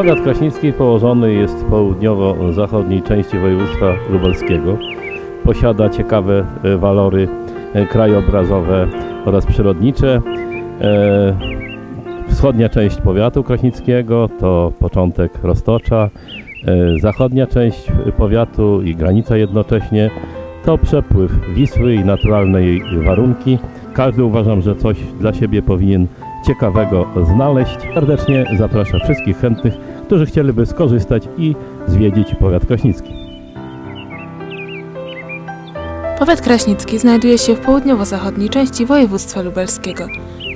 Powiat kraśnicki położony jest w południowo-zachodniej części województwa lubelskiego. Posiada ciekawe e, walory e, krajobrazowe oraz przyrodnicze. E, Wschodnia część powiatu kraśnickiego to początek Roztocza. Zachodnia część powiatu i granica jednocześnie to przepływ Wisły i naturalne jej warunki. Każdy uważam, że coś dla siebie powinien ciekawego znaleźć. Serdecznie zapraszam wszystkich chętnych, którzy chcieliby skorzystać i zwiedzić powiat kraśnicki. Powiat kraśnicki znajduje się w południowo-zachodniej części województwa lubelskiego.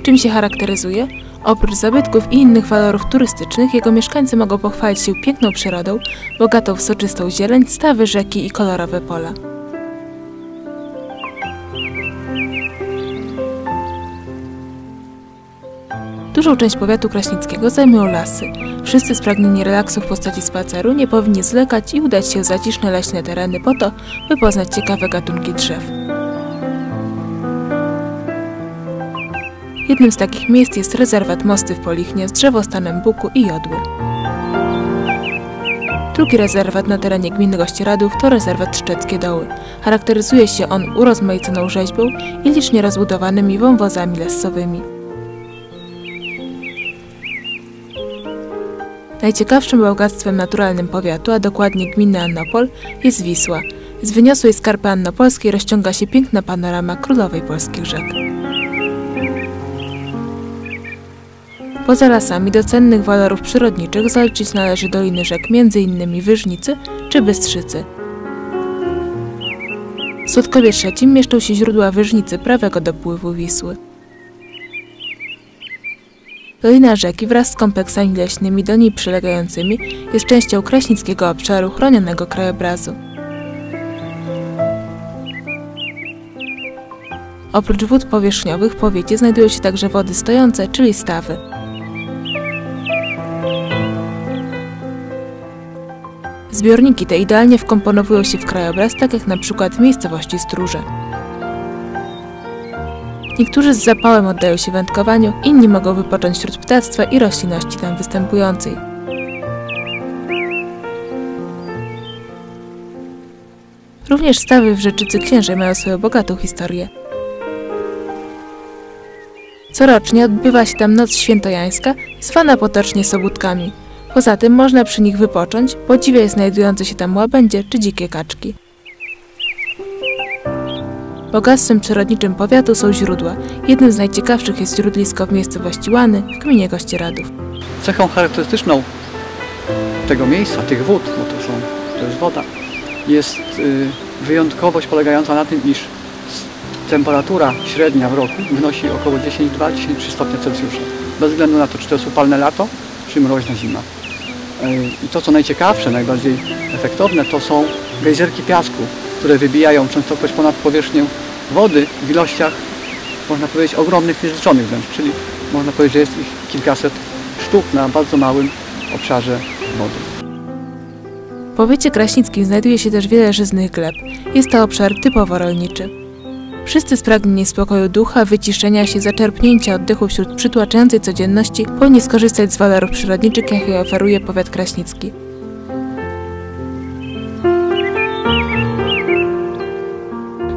Czym się charakteryzuje? Oprócz zabytków i innych walorów turystycznych, jego mieszkańcy mogą pochwalić się piękną przyrodą, bogatą w soczystą zieleń, stawy rzeki i kolorowe pola. Dużą część powiatu kraśnickiego zajmują lasy. Wszyscy spragnieni relaksu w postaci spaceru nie powinni zwlekać i udać się w zaciszne leśne tereny po to, by poznać ciekawe gatunki drzew. Jednym z takich miejsc jest rezerwat Mosty w Polichnie z drzewostanem buku i jodły. Drugi rezerwat na terenie gminy Gościeradów to rezerwat Szczeckie Doły. Charakteryzuje się on urozmaiconą rzeźbą i licznie rozbudowanymi wąwozami lesowymi. Najciekawszym bogactwem naturalnym powiatu, a dokładnie gminy Annopol, jest Wisła. Z wyniosłej skarpy annopolskiej rozciąga się piękna panorama królowej polskich rzek. Poza lasami do cennych walorów przyrodniczych zaliczyć należy doliny rzek m.in. Wyżnicy czy Bystrzycy. W Słodkowie III mieszczą się źródła Wyżnicy prawego dopływu Wisły. Dolina rzeki wraz z kompleksami leśnymi do niej przylegającymi jest częścią kraśnickiego obszaru chronionego krajobrazu. Oprócz wód powierzchniowych w powiecie znajdują się także wody stojące, czyli stawy. Zbiorniki te idealnie wkomponowują się w krajobraz, tak jak na przykład w miejscowości Stróże. Niektórzy z zapałem oddają się wędkowaniu, inni mogą wypocząć wśród ptactwa i roślinności tam występującej. Również stawy w Rzeczycy Księży mają swoją bogatą historię. Corocznie odbywa się tam Noc Świętojańska, zwana potocznie Sobótkami. Poza tym można przy nich wypocząć, podziwiać znajdujące się tam łabędzie czy dzikie kaczki. Bogactwem przyrodniczym powiatu są źródła. Jednym z najciekawszych jest źródlisko w miejscowości Łany w gminie Gościeradów. Cechą charakterystyczną tego miejsca, tych wód, bo to, są, to jest woda, jest y, wyjątkowość polegająca na tym, iż temperatura średnia w roku wynosi około 10,2-10,3 stopnie Celsjusza. Bez względu na to, czy to jest upalne lato, czy mroźna zima. Y, I to, co najciekawsze, najbardziej efektowne, to są gejzerki piasku, które wybijają częstokroć ponad powierzchnię wody w ilościach, można powiedzieć, ogromnych, niezliczonych wręcz, czyli można powiedzieć, że jest ich kilkaset sztuk na bardzo małym obszarze wody. W powiecie kraśnickim znajduje się też wiele żyznych gleb. Jest to obszar typowo rolniczy. Wszyscy spragnieni spokoju ducha, wyciszenia się, zaczerpnięcia oddechu wśród przytłaczającej codzienności powinni skorzystać z walorów przyrodniczych, jakie oferuje powiat kraśnicki.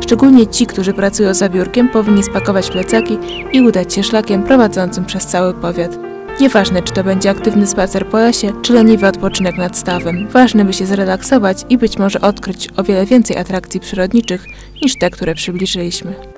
Szczególnie ci, którzy pracują za biurkiem, powinni spakować plecaki i udać się szlakiem prowadzącym przez cały powiat. Nieważne, czy to będzie aktywny spacer po lesie, czy leniwy odpoczynek nad stawem. Ważne, by się zrelaksować i być może odkryć o wiele więcej atrakcji przyrodniczych niż te, które przybliżyliśmy.